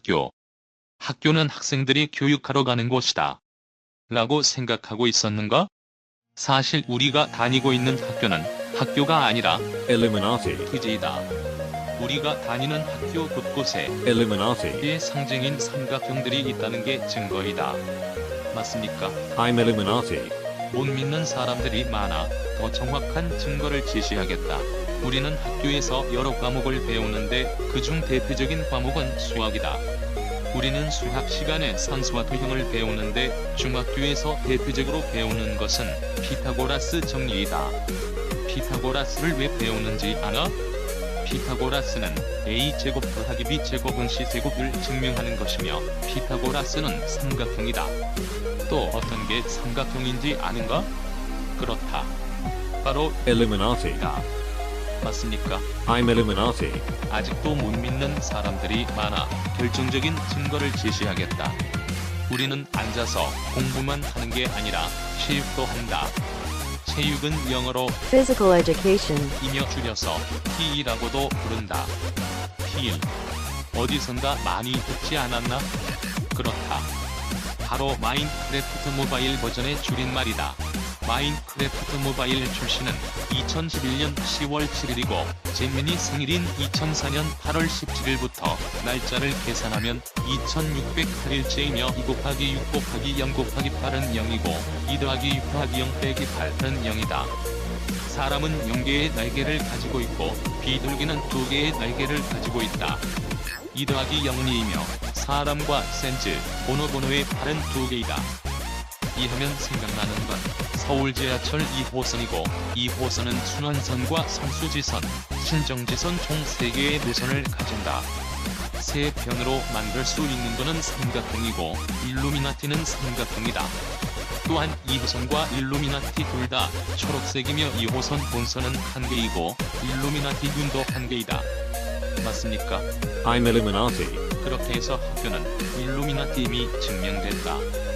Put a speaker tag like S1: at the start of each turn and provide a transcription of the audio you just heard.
S1: 학교. 학교는 학생들이 교육하러 가는 곳이다. 라고 생각하고 있었는가? 사실 우리가 다니고 있는 학교는 학교가 아니라
S2: Illuminati,
S1: 기지이다. 우리가 다니는 학교 곳곳에
S2: Illuminati.
S1: 의 상징인 삼각형들이 있다는 게 증거이다. 맞습니까?
S2: I'm Illuminati.
S1: 못 믿는 사람들이 많아 더 정확한 증거를 제시하겠다. 우리는 학교에서 여러 과목을 배우는데 그중 대표적인 과목은 수학이다. 우리는 수학 시간에 산수와 도형을 배우는데 중학교에서 대표적으로 배우는 것은 피타고라스 정리이다. 피타고라스를 왜 배우는지 아나? 피타고라스는 a제곱 더하기 b제곱은 c제곱을 증명하는 것이며 피타고라스는 삼각형이다. 또 어떤 게 삼각형인지 아는가? 그렇다. 바로
S2: Illuminati.
S1: 다. 맞습니까?
S2: I'm Illuminati.
S1: 아직도 못 믿는 사람들이 많아 결정적인 증거를 제시하겠다. 우리는 앉아서 공부만 하는 게 아니라 체육도 한다. 체육은 영어로
S3: Physical education.
S1: 이며 줄여서 PE라고도 부른다. PE. 어디선가 많이 듣지 않았나? 그렇다. 바로 마인크래프트 모바일 버전의 줄임말이다. 마인크래프트 모바일 출시는 2011년 10월 7일이고 잼민이 생일인 2004년 8월 17일부터 날짜를 계산하면 2608일째이며 2 곱하기 6 곱하기 0 곱하기 8은 0이고 2 더하기 6 더하기 0 빼기 8은 0이다. 사람은 0개의 날개를 가지고 있고 비둘기는 2개의 날개를 가지고 있다. 2 더하기 0은 2이며 사람과 센즈, 보노보노의 팔은 2개이다. 이하면 생각나는 건 서울 지하철 2호선이고 2호선은 순환선과 성수지선, 신정지선 총 3개의 노선을 가진다. 세 편으로 만들 수 있는 거는 삼각형이고 일루미나티는 삼각형이다. 또한 2호선과 일루미나티 둘 다 초록색이며 2호선 본선은 한 개이고 일루미나티 균도 한 개이다. 맞습니까?
S2: I'm Illuminati.
S1: 그렇게 해서 학교는 일루미나티 이미 증명됐다.